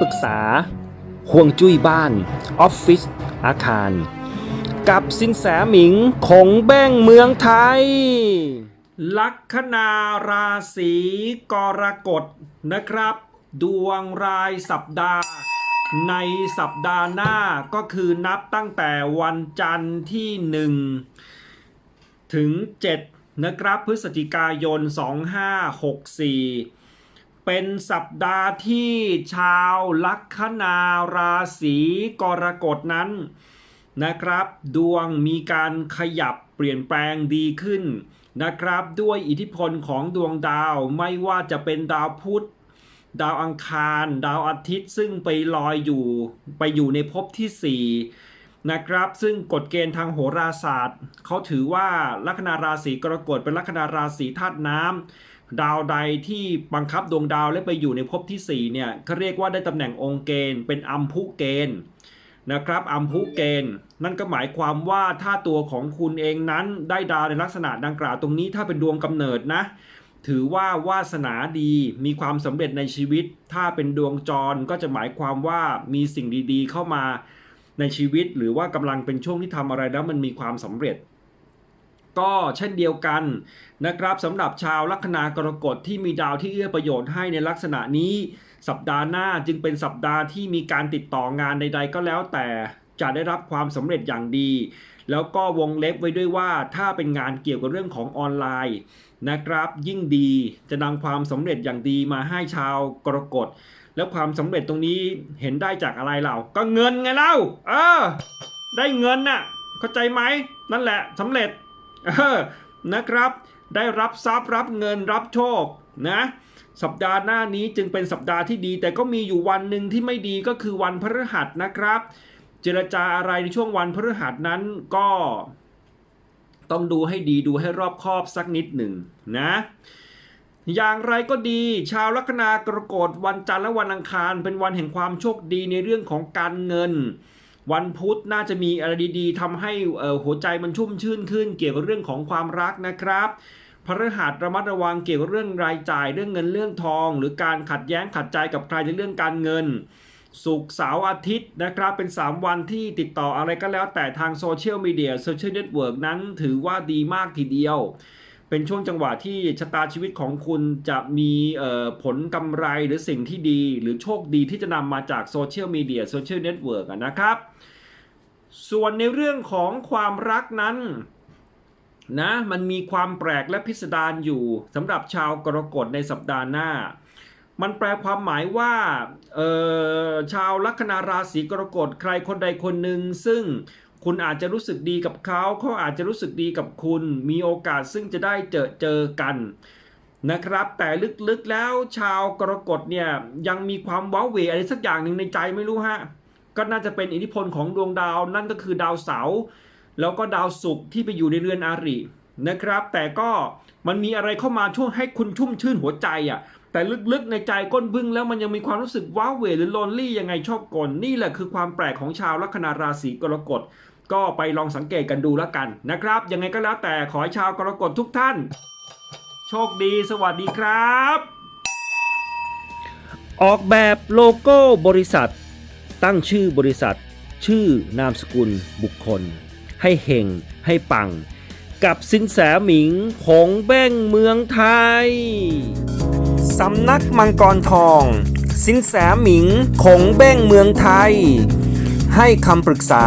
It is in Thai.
ปรึกษาห่วงจุ้ยบ้าน ออฟฟิศอาคาร กับสินแสหมิงคงแบ้งเมืองไทย ลัคนาราศีกรกฎนะครับ ดวงรายสัปดาห์ ในสัปดาห์หน้าก็คือนับตั้งแต่วันจันทร์ที่ 1 ถึง 7 นะครับพฤศจิกายน 2564 เป็นสัปดาห์ที่ชาวลัคนาราศีกรกฎนั้นนะครับ ดวงมีการขยับเปลี่ยนแปลงดีขึ้นนะครับ ด้วยอิทธิพลของดวงดาวไม่ว่าจะเป็นดาวพุธ ดาวอังคาร ดาวอาทิตย์ซึ่งไปลอยอยู่ไปอยู่ในภพที่ 4 นะครับ ซึ่งกฎเกณฑ์ทางโหราศาสตร์เขาถือว่าลัคนาราศีกรกฎเป็นลัคนาราศีธาตุน้ำ ดาวใดที่บังคับดวงดาวและไปอยู่ในภพที่ 4 เนี่ยเขาเรียกว่าได้ตำแหน่งองค์เกณฑ์ เป็นอัมพุเกณฑ์นะครับอัมพุเกณฑ์ นั่นก็หมายความว่าถ้าตัวของคุณเองนั้นได้ดาวในลักษณะดังกล่าวตรงนี้ถ้าเป็นดวงกำเนิดนะ ถือว่าวาสนาดีมีความสำเร็จในชีวิต ถ้าเป็นดวงจรก็จะหมายความว่ามีสิ่งดีๆ เข้ามาในชีวิต หรือว่ากำลังเป็นช่วงที่ทำอะไรแล้วมันมีความสำเร็จ ก็เช่นเดียวกันนะครับสำหรับชาวลัคนากรกฎที่มีดาวที่เอื้อประโยชน์ให้ในลักษณะนี้ สัปดาห์หน้าจึงเป็นสัปดาห์ที่มีการติดต่องานใด ๆ ก็แล้วแต่จะได้รับความสำเร็จอย่างดี แล้วก็วงเล็บไว้ด้วยว่าถ้าเป็นงานเกี่ยวกับเรื่องของออนไลน์นะครับ ยิ่งดีจะนำความสำเร็จอย่างดีมาให้ชาวกรกฎแล้วความสำเร็จตรงนี้เห็นได้จากอะไรเรา ก็เงินไงเล่า เออ ได้เงินน่ะ เข้าใจไหม นั่นแหละสำเร็จ นะครับ ได้รับทรัพย์รับเงินรับโชคนะสัปดาห์หน้านี้จึงเป็นสัปดาห์ที่ดี แต่ก็มีอยู่วันหนึ่งที่ไม่ดีก็คือวันพฤหัสนะครับ เจรจาอะไรในช่วงวันพฤหัสนั้นก็ ต้องดูให้ดีดูให้รอบคอบสักนิดหนึ่งนะ อย่างไรก็ดี ชาวลัคนากรกฎวันจันทร์และวันอังคาร เป็นวันแห่งความโชคดีในเรื่องของการเงิน วันพุธน่าจะมีอะไรดีๆทำให้หัวใจมันชุ่มชื่นขึ้น เกี่ยวกับเรื่องของความรักนะครับพฤหัสระมัดระวังเกี่ยวกับเรื่องรายจ่ายเรื่องเงินเรื่องทอง หรือการขัดแย้งขัดใจกับใครในเรื่องการเงินศุกเสาร์อาทิตย์นะครับเป็น 3 วันที่ติดต่ออะไรก็แล้วแต่ทางโซเชียลมีเดียโซเชียลเน็ตเวิร์กนั้นถือว่าดีมากทีเดียว เป็นช่วงจังหวะที่ชะตาชีวิตของคุณจะมีผลกำไรหรือสิ่งที่ดี หรือโชคดีที่จะนำมาจากโซเชียลมีเดียโซเชียลเน็ตเวิร์กนะครับ ส่วนในเรื่องของความรักนั้นนะมันมีความแปลกและพิสดารอยู่สำหรับชาวกรกฎในสัปดาห์หน้า มันแปลความหมายว่าชาวลัคนาราศีกรกฎใครคนใดคนหนึ่งซึ่ง คุณอาจจะรู้สึกดีกับเขาเขาอาจจะรู้สึกดีกับคุณ มีโอกาสซึ่งจะได้เจอเจอกันนะครับแต่ลึกๆแล้วชาวกรกฎเนี่ยยังมีความว้าเหวอะไรสักอย่างหนึ่งในใจไม่รู้ฮะก็น่าจะเป็นอิทธิพลของดวงดาวนั่นก็คือดาวเสาร์แล้วก็ดาวศุกร์ที่ไปอยู่ในเรือนอารินะครับ แต่ก็มันมีอะไรเข้ามาช่วยให้คุณชุ่มชื่นหัวใจอะแต่ลึกๆในใจก้นบึ้งแล้วมันยังมีความรู้สึกว้าเหวหรือโลนลี่ยังไงชอบกลนี่แหละคือความแปลกของชาวลัคนาราศีกรกฎ ก็ไปลองสังเกตกันดูแล้วกันนะครับ ยังไงก็แล้วแต่ขอให้ชาวกรกฎทุกท่าน โชคดีสวัสดีครับ ออกแบบโลโก้บริษัท ตั้งชื่อบริษัท ชื่อนามสกุลบุคคล ให้เฮงให้ปัง กับสินแสหมิงคงแบ้งเมืองไทย สำนักมังกรทอง สินแสหมิงคงแบ้งเมืองไทย ให้คำปรึกษา